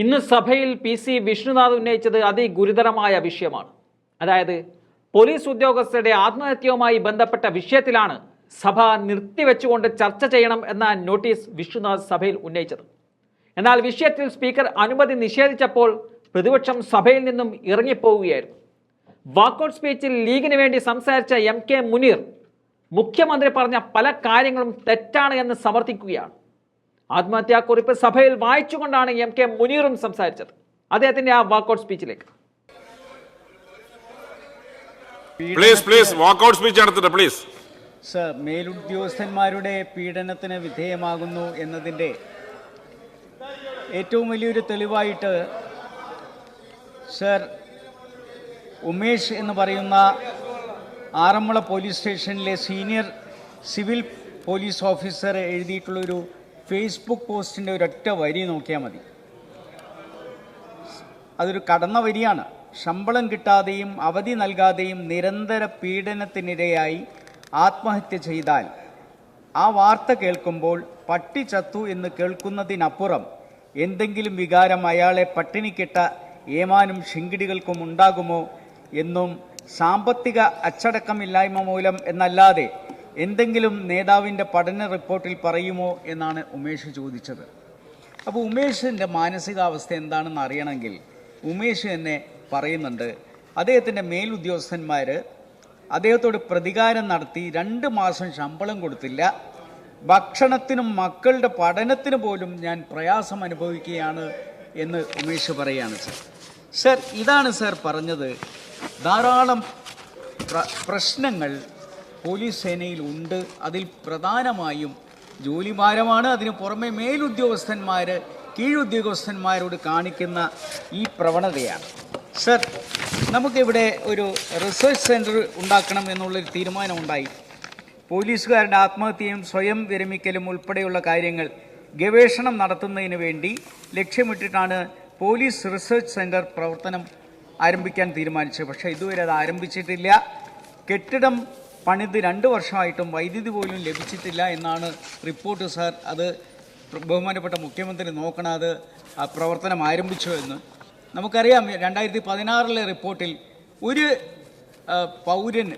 ഇന്ന് സഭയിൽ P C Vishnunath ഉന്നയിച്ചത് അതിഗുരുതരമായ വിഷയമാണ്. അതായത് പോലീസ് ഉദ്യോഗസ്ഥരുടെ ആത്മഹത്യയുമായി ബന്ധപ്പെട്ട വിഷയത്തിലാണ് സഭ നിർത്തിവെച്ചുകൊണ്ട് ചർച്ച ചെയ്യണം എന്ന നോട്ടീസ് വിഷ്ണുനാഥ് സഭയിൽ ഉന്നയിച്ചത്. എന്നാൽ വിഷയത്തിൽ സ്പീക്കർ അനുമതി നിഷേധിച്ചപ്പോൾ പ്രതിപക്ഷം സഭയിൽ നിന്നും ഇറങ്ങിപ്പോവുകയായിരുന്നു. വാക്കൌട്ട് സ്പീച്ചിൽ ലീഗിന് വേണ്ടി സംസാരിച്ച എം കെ മുനീർ മുഖ്യമന്ത്രി പറഞ്ഞ പല കാര്യങ്ങളും തെറ്റാണ് എന്ന് സമർത്ഥിക്കുകയാണ്. ആത്മഹത്യാക്കുറിപ്പ് സഭയിൽ വായിച്ചുകൊണ്ടാണ് എം കെ മുനീറും സംസാരിച്ചത്. അദ്ദേഹത്തിന്റെ ആ വാക്കൌട്ട് സ്പീച്ചിലേക്ക്. പ്ലീസ് പ്ലീസ് വാക്കൗട്ട് സ്പീച്ച് നടത്തട്ടെ പ്ലീസ് സർ മേലുദ്യോഗസ്ഥന്മാരുടെ പീഡനത്തിന് വിധേയമാകുന്നു എന്നതിന്റെ ഏറ്റവും വലിയൊരു തെളിവായിട്ട് സർ ഉമേഷ് എന്ന് പറയുന്ന ആറന്മുള പോലീസ് സ്റ്റേഷനിലെ സീനിയർ സിവിൽ പോലീസ് ഓഫീസർ എഴുതിയിട്ടുള്ളൊരു ഫേസ്ബുക്ക് പോസ്റ്റിന്റെ ഒരൊറ്റ വരി നോക്കിയാൽ മതി. അതൊരു കടന്ന വരിയാണ്. ശമ്പളം കിട്ടാതെയും അവധി നൽകാതെയും നിരന്തര പീഡനത്തിനിരയായി ആത്മഹത്യ ചെയ്താൽ ആ വാർത്ത കേൾക്കുമ്പോൾ പട്ടി ചത്തു എന്ന് കേൾക്കുന്നതിനപ്പുറം എന്തെങ്കിലും വികാരം അയാളെ പട്ടിണിക്കിട്ട ഏമാനും ശിങ്കിടികൾക്കും ഉണ്ടാകുമോ എന്നും സാമ്പത്തിക അച്ചടക്കമില്ലായ്മ മൂലം എന്നല്ലാതെ എന്തെങ്കിലും നേതാവിന്റെ പഠന റിപ്പോർട്ടിൽ പറയുമോ എന്നാണ് ഉമേഷ് ചോദിച്ചത്. അപ്പോൾ ഉമേഷിന്റെ മാനസികാവസ്ഥ എന്താണെന്ന് അറിയണമെങ്കിൽ ഉമേഷ് എന്നെ പറയുന്നുണ്ട്. അദ്ദേഹത്തിന്റെ മേലുദ്യോഗസ്ഥന്മാർ അദ്ദേഹത്തോട് പ്രതികാരം നടത്തി രണ്ട് മാസം ശമ്പളം കൊടുത്തില്ല. ഭക്ഷണത്തിനും മക്കളുടെ പഠനത്തിന് പോലും ഞാൻ പ്രയാസം അനുഭവിക്കുകയാണ് എന്ന് ഉമേഷ് പറയുകയാണ് സർ. സർ ഇതാണ് സർ പറഞ്ഞത്. ധാരാളം പ്രശ്നങ്ങൾ പോലീസ് സേനയിൽ ഉണ്ട്. അതിൽ പ്രധാനമായും ജോലിഭാരമാണ്. അതിന് പുറമെ മേലുദ്യോഗസ്ഥന്മാർ കീഴുദ്യോഗസ്ഥന്മാരോട് കാണിക്കുന്ന ഈ പ്രവണതയാണ്. സർ നമുക്കിവിടെ ഒരു റിസർച്ച് സെന്റർ ഉണ്ടാക്കണം എന്നുള്ളൊരു തീരുമാനമുണ്ടായി. പോലീസുകാരുടെ ആത്മഹത്യയും സ്വയം വിരമിക്കലും ഉൾപ്പെടെയുള്ള കാര്യങ്ങൾ ഗവേഷണം നടത്തുന്നതിന് വേണ്ടി ലക്ഷ്യമിട്ടിട്ടാണ് പോലീസ് റിസർച്ച് സെന്റർ പ്രവർത്തനം ആരംഭിക്കാൻ തീരുമാനിച്ചത്. പക്ഷേ ഇതുവരെ അത് ആരംഭിച്ചിട്ടില്ല. കെട്ടിടം പണിത് രണ്ട് വർഷമായിട്ടും വൈദ്യുതി പോലും ലഭിച്ചിട്ടില്ല എന്നാണ് റിപ്പോർട്ട് സാർ. അത് ബഹുമാനപ്പെട്ട മുഖ്യമന്ത്രി നോക്കണ അത് പ്രവർത്തനം ആരംഭിച്ചോ എന്ന്. നമുക്കറിയാം രണ്ടായിരത്തി പതിനാറിലെ റിപ്പോർട്ടിൽ ഒരു പൗരന്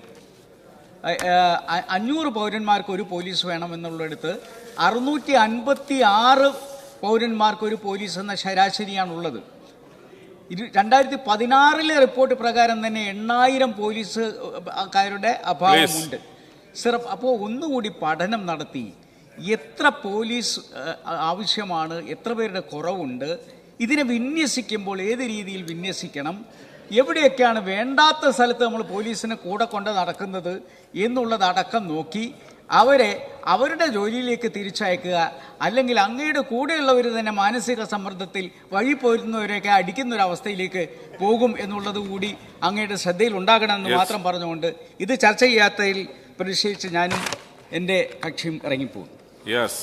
അഞ്ഞൂറ് പൗരന്മാർക്ക് ഒരു പോലീസ് വേണമെന്നുള്ളിടത്ത് അറുന്നൂറ്റി അൻപത്തി ആറ് പൗരന്മാർക്ക് ഒരു പോലീസ് എന്ന ശരാശരിയാണുള്ളത്. രണ്ടായിരത്തി പതിനാറിലെ റിപ്പോർട്ട് പ്രകാരം തന്നെ എണ്ണായിരം പോലീസ് കാരുടെ അഭാവമുണ്ട്. സർ അപ്പോൾ ഒന്നുകൂടി പഠനം നടത്തി. എത്ര പോലീസ് ആവശ്യമാണ് എത്ര പേരുടെ കുറവുണ്ട് ഇതിനെ വിന്യസിക്കുമ്പോൾ ഏത് രീതിയിൽ വിന്യസിക്കണം എവിടെയൊക്കെയാണ് വേണ്ടാത്ത സ്ഥലത്ത് നമ്മൾ പോലീസിനെ കൂടെ കൊണ്ട് നടക്കുന്നത് എന്നുള്ളതടക്കം നോക്കി അവരെ അവരുടെ ജോലിയിലേക്ക് തിരിച്ചയക്കുക അല്ലെങ്കിൽ അങ്ങയുടെ കൂടെയുള്ളവർ തന്നെ മാനസിക സമ്മർദ്ദത്തിൽ വഴി പോരുന്നവരെയൊക്കെ അടിക്കുന്ന ഒരു അവസ്ഥയിലേക്ക് പോകും എന്നുള്ളത് കൂടി അങ്ങയുടെ ശ്രദ്ധയിൽ ഉണ്ടാകണമെന്ന്. മാത്രം പറഞ്ഞുകൊണ്ട് ഇത് ചർച്ച ചെയ്യാത്തതിൽ പ്രതിഷേധിച്ച് ഞാനും എന്റെ കക്ഷിയും ഇറങ്ങിപ്പോകും യെസ്